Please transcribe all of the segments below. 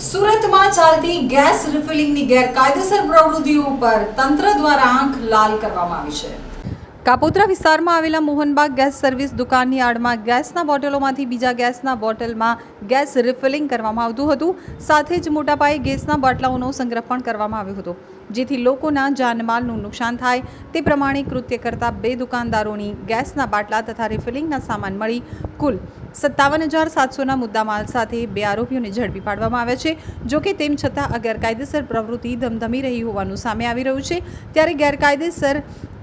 સુરતમાં ચાલતી ગેસ રિફિલિંગની ગેરકાયદેસર પ્રવૃત્તિઓ ઉપર તંત્ર દ્વારા આંખ લાલ કરવામાં આવી છે. કાપોદ્રા વિસ્તારમાં આવેલા મોહનબાગ ગેસ સર્વિસ દુકાનની આડમાં ગેસના બોટલોમાંથી બીજા ગેસના બોટલમાં ગેસ રિફિલિંગ કરવામાં આવતું હતું. સાથે જ મોટા પાયે ગેસના બાટલાઓનો સંગ્રહ પણ કરવામાં આવ્યો હતો. જેથી લોકોના જાનમાલનું નુકસાન થાય. તે પ્રમાણે કૃત્ય કરતા બે દુકાનદારોની ગેસના બાટલા તથા રિફિલિંગના સામાન મળી કુલ સત્તાવન હજાર સાતસોના મુદ્દામાલ સાથે બે આરોપીઓને ઝડપી પાડવામાં આવ્યા છે. જોકે તેમ છતાં આ ગેરકાયદેસર પ્રવૃત્તિ ધમધમી રહી હોવાનું સામે આવી રહ્યું છે. ત્યારે ગેરકાયદેસર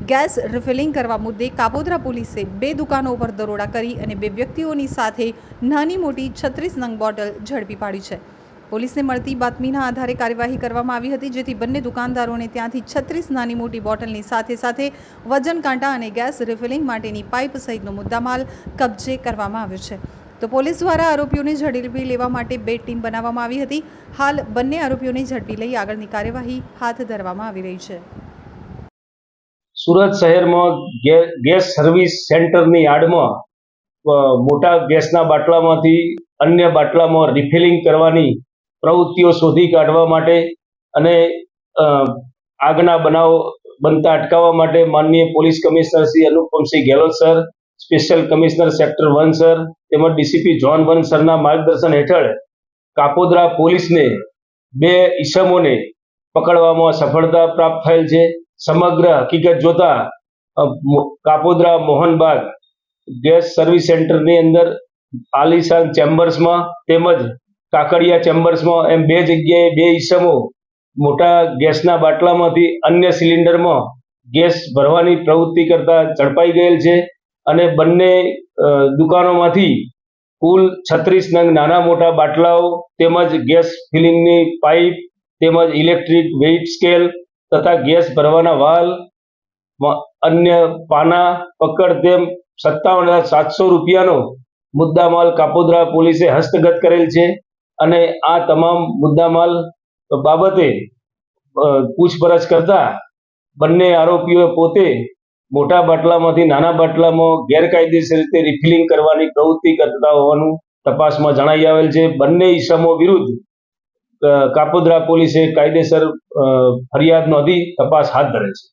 ગેસ રિફિલિંગ કરવા મુદ્દે કાપોદ્રા પોલીસે બે દુકાનો ઉપર દરોડા કરી અને બે વ્યક્તિઓની સાથે નાની મોટી છત્રીસ નંગ બોટલ ઝડપી પાડી છે. પોલીસને મળતી બાતમીના આધારે કાર્યવાહી કરવામાં આવી હતી, જેથી બંને દુકાનદારોને ત્યાંથી છત્રીસ નાની મોટી બોટલની સાથે સાથે વજન, કાંટા અને ગેસ રિફિલિંગ માટેની પાઇપ સહિતનો મુદ્દામાલ કબજે કરવામાં આવ્યો છે. તો પોલીસ દ્વારા આરોપીઓને ઝડપી લેવા માટે બે ટીમ બનાવવામાં આવી હતી. હાલ બંને આરોપીઓને ઝડપી લઈ આગળની કાર્યવાહી હાથ ધરવામાં આવી રહી છે. સુરત શહેરમાં ગેસ સર્વિસ સેન્ટરની આડમાં મોટા ગેસના બાટલામાંથી અન્ય બાટલામાં રિફિલિંગ કરવાની પ્રવૃત્તિઓ શોધી કાઢવા માટે અને આગના બનાવો બનતા અટકાવવા માટે માનનીય police commissioner Shri Anupamsinh Gehlot sir, special commissioner sector one sir તેમજ ડીસીપી જોન વન સરના માર્ગદર્શન હેઠળ કાપોદ્રા પોલીસને બે ઈસમોને પકડવામાં સફળતા પ્રાપ્ત થયેલ છે. સમગ્ર હકીકત જોતા કાપોદ્રા મોહનબાગ ગેસ સર્વિસ સેન્ટરની અંદર આલિશાન ચેમ્બર્સમાં તેમજ કાકડિયા ચેમ્બર્સમાં એમ બે જગ્યાએ, બે ઈસમો મોટા ગેસના બાટલામાંથી અન્ય સિલિન્ડરમાં ગેસ ભરવાની પ્રવૃત્તિ કરતા ઝડપાઈ ગયેલ છે અને બંને દુકાનોમાંથી કુલ છત્રીસ નંગ નાના મોટા બાટલાઓ તેમજ ગેસ ફિલિંગની પાઇપ તેમજ ઇલેક્ટ્રિક વેઇટ સ્કેલ તથા ગેસ ભરવાના વાલ અન્ય પાના, પકડ તેમ સત્તાવન હજાર સાતસો રૂપિયાનો મુદ્દામાલ કાપોદ્રા પોલીસે હસ્તગત કરેલ છે અને આ તમામ મુદ્દામાલ બાબતે પૂછપરછ કરતા બંને આરોપીઓ પોતે મોટા બાટલામાંથી નાના બાટલામાં ગેરકાયદેસર રીતે રિફિલિંગ કરવાની પ્રવૃત્તિ કરતા હોવાનું તપાસમાં જણાઈ આવેલ છે. બંને ઈસમો વિરુદ્ધ કાપોદ્રા પોલીસે કાયદેસર ફરિયાદ નોંધી તપાસ હાથ ધરે છે.